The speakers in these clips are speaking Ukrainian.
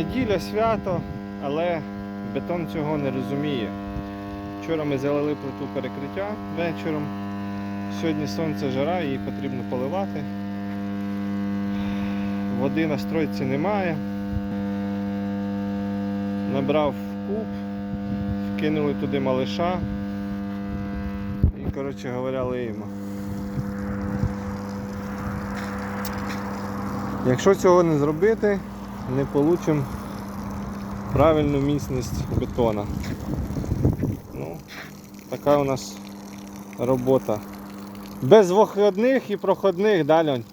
Неділя свято, але бетон цього не розуміє. Вчора ми залили плиту перекриття вечором. Сьогодні сонце жара, її потрібно поливати. Води на стройці немає. Набрав куб, вкинули туди малиша і, коротше говоря, лиємо. Якщо цього не зробити, не получимо правильну міцність бетона. Ну, така у нас робота. Без виходних і проходних, да, Льонь?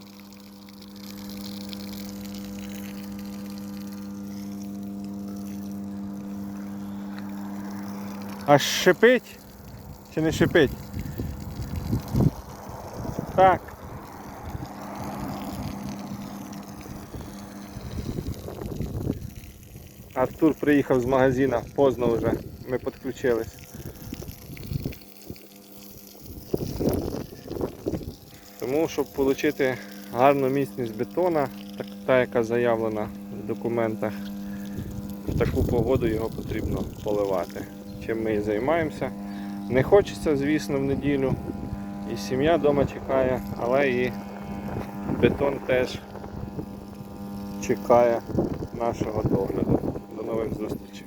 Аж шипить? Чи не шипить? Так. Артур приїхав з магазина, поздно вже, ми підключились. Тому, щоб отримати гарну міцність бетона, так, та яка заявлена в документах, в таку погоду його потрібно поливати. Чим ми і займаємося. Не хочеться, звісно, в неділю. І сім'я вдома чекає, але і бетон теж чекає нашого догляду зустрічі!